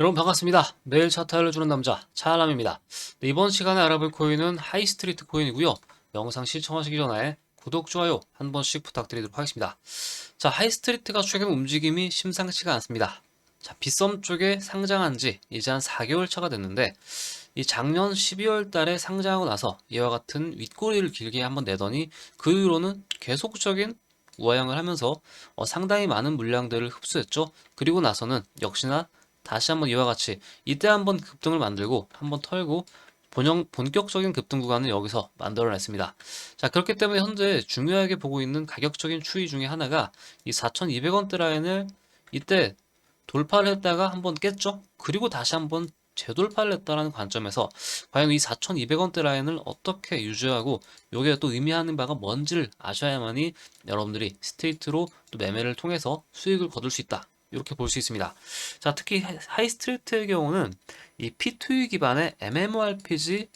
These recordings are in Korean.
여러분 반갑습니다. 매일 차트 알려주는 남자 차알람입니다. 네, 이번 시간에 알아볼 코인은 하이스트리트 코인이고요. 영상 시청하시기 전에 구독, 좋아요 한 번씩 부탁드리도록 하겠습니다. 자, 하이스트리트가 최근 움직임이 심상치가 않습니다. 자, 빗썸 쪽에 상장한 지 이제 한 4개월 차가 됐는데 이 작년 12월 달에 상장하고 나서 이와 같은 윗꼬리를 길게 한번 내더니 그 이후로는 계속적인 우하향을 하면서 어, 상당히 많은 물량들을 흡수했죠. 그리고 나서는 역시나 다시 한번 이와 같이 이때 한번 급등을 만들고 한번 털고 본형, 본격적인 급등 구간을 여기서 만들어냈습니다. 자, 그렇기 때문에 현재 중요하게 보고 있는 가격적인 추이 중에 하나가 이 4,200원대 라인을 이때 돌파를 했다가 한번 깼죠? 그리고 다시 한번 재돌파를 했다라는 관점에서 과연 이 4,200원대 라인을 어떻게 유지하고 요게 또 의미하는 바가 뭔지를 아셔야만이 여러분들이 스트레이트로 또 매매를 통해서 수익을 거둘 수 있다. 이렇게 볼 수 있습니다. 자, 특히 하이스트리트의 경우는 이 P2E 기반의 MMORPG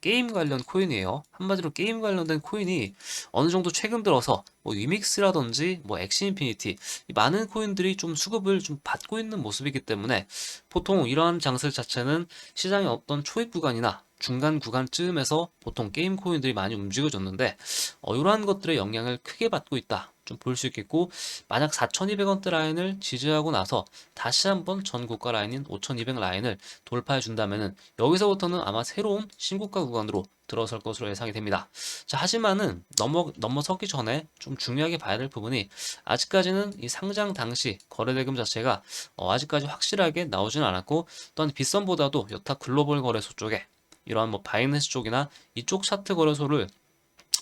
게임 관련 코인이에요. 한마디로 게임 관련된 코인이 어느 정도 최근 들어서 뭐 위믹스라든지 뭐 엑시 인피니티 이 많은 코인들이 좀 수급을 좀 받고 있는 모습이기 때문에 보통 이러한 장세 자체는 시장의 어떤 초입 구간이나 중간 구간쯤에서 보통 게임 코인들이 많이 움직여졌는데 어, 이러한 것들의 영향을 크게 받고 있다. 좀 볼 수 있겠고 만약 4,200원대 라인을 지지하고 나서 다시 한번 전 고가 라인인 5,200 라인을 돌파해 준다면은 여기서부터는 아마 새로운 신고가 구간으로 들어설 것으로 예상이 됩니다. 자, 하지만은 넘어 넘어서기 전에 좀 중요하게 봐야 될 부분이 아직까지는 이 상장 당시 거래 대금 자체가 어, 아직까지 확실하게 나오지는 않았고 또한 빗썸보다도 여타 글로벌 거래소 쪽에 이러한 뭐 바이낸스 쪽이나 이쪽 차트 거래소를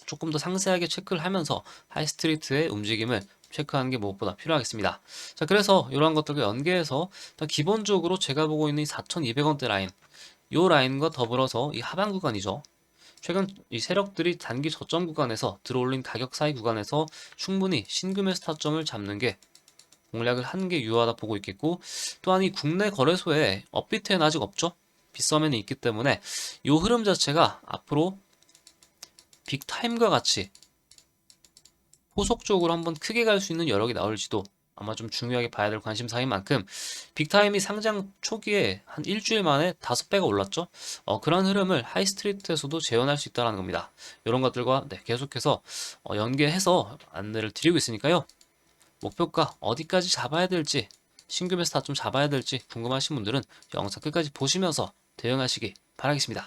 조금 더 상세하게 체크를 하면서 하이스트리트의 움직임을 체크하는 게 무엇보다 필요하겠습니다. 자, 그래서 이러한 것들과 연계해서 기본적으로 제가 보고 있는 이 4,200원대 라인, 요 라인과 더불어서 이 하방 구간이죠. 최근 이 세력들이 단기 저점 구간에서 들어올린 가격 사이 구간에서 충분히 신금의 스타점을 잡는 게 공략을 하는 게 유효하다 보고 있겠고 또한 이 국내 거래소에 업비트에는 아직 없죠. 빗썸에는 있기 때문에 이 흐름 자체가 앞으로 빅타임과 같이 후속적으로 한번 크게 갈 수 있는 여력이 나올지도 아마 좀 중요하게 봐야 될 관심사인 만큼 빅타임이 상장 초기에 한 일주일 만에 다섯 배가 올랐죠. 어, 그런 흐름을 하이스트리트에서도 재현할 수 있다는 겁니다. 이런 것들과 네, 계속해서 어, 연계해서 안내를 드리고 있으니까요. 목표가 어디까지 잡아야 될지 신규 베스타 좀 잡아야 될지 궁금하신 분들은 영상 끝까지 보시면서 대응하시기 바라겠습니다.